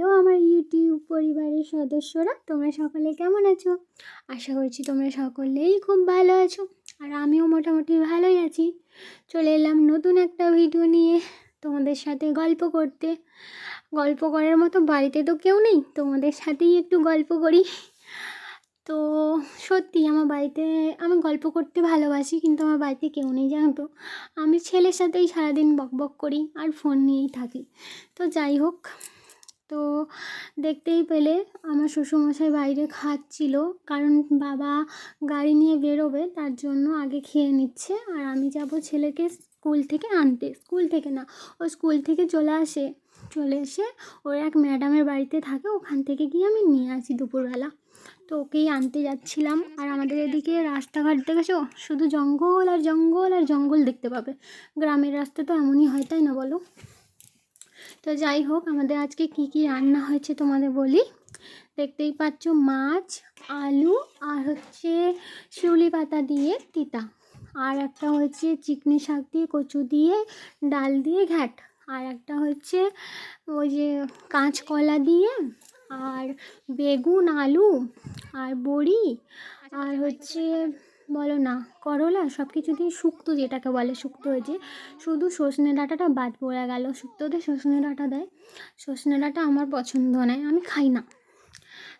Hello আমার YouTube পরিবারের সদস্যরা, তোমরা সকলে কেমন আছো? আশা করছি তোমরা সকলেই খুব ভালো আছো আর আমিও মোটামুটি ভালোই আছি। চলে এলাম নতুন একটা ভিডিও নিয়ে তোমাদের সাথে গল্প করতে। গল্প করার মতো বাড়িতে তো কেউ নেই, তোমাদের সাথেই একটু গল্প করি। তো সত্যি আমার বাড়িতে আমি গল্প করতে ভালোবাসি, কিন্তু আমার বাড়িতে কেউ নেই জানো তো। আমি ছেলের সাথেই সারাদিন বক বক করি আর ফোন নিয়েই থাকি। তো যাই হোক তো দেখতেই পেলে আমার শ্বশুরমশাই বাইরে খাচ্ছিল। কারণ বাবা গাড়ি নিয়ে বেরোবে, তার জন্য আগে খেয়ে নিচ্ছে। আর আমি যাব ছেলেকে স্কুল থেকে আনতে। স্কুল থেকে না, ও স্কুল থেকে চলে আসে। চলে এসে ওর এক ম্যাডামের বাড়িতে থাকে, ওখান থেকে গিয়ে আমি নিয়ে আসি দুপুরবেলা। তো ওকেই আনতে যাচ্ছিলাম। আর আমাদের এদিকে রাস্তাঘাট দেখেছ? শুধু জঙ্গল আর জঙ্গল আর জঙ্গল দেখতে পাবে। গ্রামের রাস্তা তো এমনই হয়, তাই না বলো? তো যাই হোক আমাদের আজকে কি কি রান্না হয়েছে তোমাদের বলি। দেখতেই পাচ্ছ মাছ আলু আর হচ্ছে শিউলি পাতা দিয়ে তিতা। আর একটা হচ্ছে চিকনি শাক দিয়ে কচু দিয়ে ডাল দিয়ে ঘ্যাট। আর একটা হচ্ছে ওই যে কাঁচকলা দিয়ে আর বেগুন আলু আর বড়ি আর হচ্ছে বলো না, করলা সব কিছু দিয়ে শুক্তো যেটাকে বলে, শুক্তো হয়েছে শুধু সজনে ডাঁটাটা বাদ পড়ে গেল। শুক্তোতে সজনে ডাঁটা দেয়। সজনে ডাঁটা আমার পছন্দ নয়, আমি খাই না।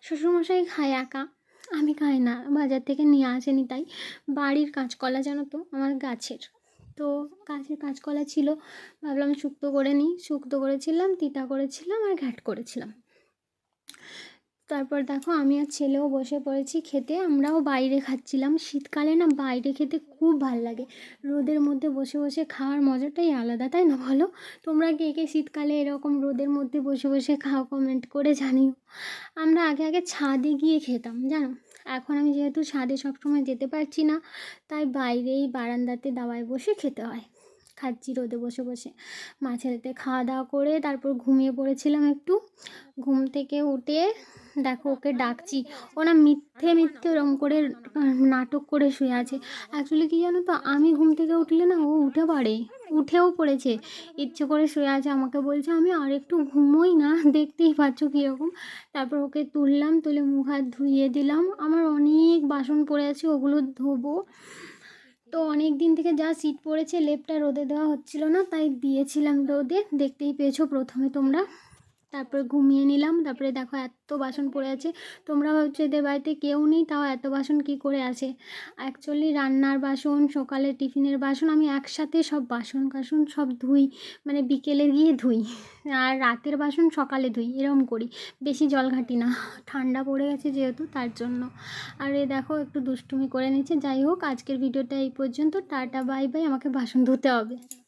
শ্বশুরমশাই খায় একা, আমি খাই না, বাজার থেকে নিয়ে আসেনি তাই। বাড়ির কাঁচকলা জানো তো, আমার গাছের। তো গাছের কাঁচকলা ছিল, ভাবলাম শুক্তো করে নিই। শুক্তো করেছিলাম, তিতা করেছিলাম আর ঘ্যাট করেছিলাম। তারপর দেখো আমি আর ছেলেও বসে পড়েছি খেতে, আমরাও বাইরে খাচ্ছিলাম। শীতকালে না বাইরে খেতে খুব ভালো লাগে। রোদের মধ্যে বসে বসে খাওয়ার মজাটাই আলাদা, তাই না বলো? তোমরা কে কে শীতকালে এরকম রোদের মধ্যে বসে বসে খাও কমেন্ট করে জানিও। আমরা আগে আগে ছাদে গিয়ে খেতাম, জানো? এখন আমি যেহেতু ছাদে সবসময় যেতে পারছি না, তাই বাইরেই বারান্দাতে দাওয়ায় বসে খেতে হয়। খাচ্ছি রোদে বসে বসে। মা ছেলেতে খাওয়া দাওয়া করে তারপর ঘুমিয়ে পড়েছিলাম একটু। ঘুম থেকে উঠে দেখো ওকে ডাকছি। ও না মিথ্যে মিথ্যে ওরম করে নাটক করে শুয়ে আছে। অ্যাকচুয়ালি কী জানো তো, আমি ঘুম থেকে উঠলে না ও উঠে পড়ে, উঠেও পড়েছে। ইচ্ছে করে শুয়ে আছে, আমাকে বলছে, আমি আর একটু ঘুমোই না, দেখতেই পাচ্ছ কীরকম? তারপর ওকে তুললাম, তুলে মুখ হাত ধুইয়ে দিলাম। আমার অনেক বাসন পড়ে আছে, ওগুলো ধোবো। তো অনেক দিন থেকে যা সিট পড়েছে, লেপটা রোদে দেওয়া হচ্ছিল না, তাই দিয়েছিলাম রোদে। দেখতেই পেয়েছ প্রথমে তোমরা। তারপরে ঘুমিয়ে নিলাম। তারপরে দেখো এত বাসন পড়ে আছে। তোমরা ভাবছ এদের বাড়িতে কেউ নেই, তাও এত বাসন কি করে আছে? অ্যাকচুয়ালি রান্নার বাসন সকালে টিফিনের বাসন, আমি একসাথে সব বাসন কাসন সব ধুই। মানে বিকেলে গিয়ে ধুই। আর রাতের বাসন সকালে ধুই এরকম করি। বেশি জল ঘাটি না। ঠান্ডা পড়ে গেছে যেহেতু, তার জন্য। আর এ দেখো একটু দুষ্টুমি করে নিচ্ছে। যাই হোক, আজকের ভিডিওটা এই পর্যন্ত। Tata, bye bye. আমাকে বাসন ধুতে হবে।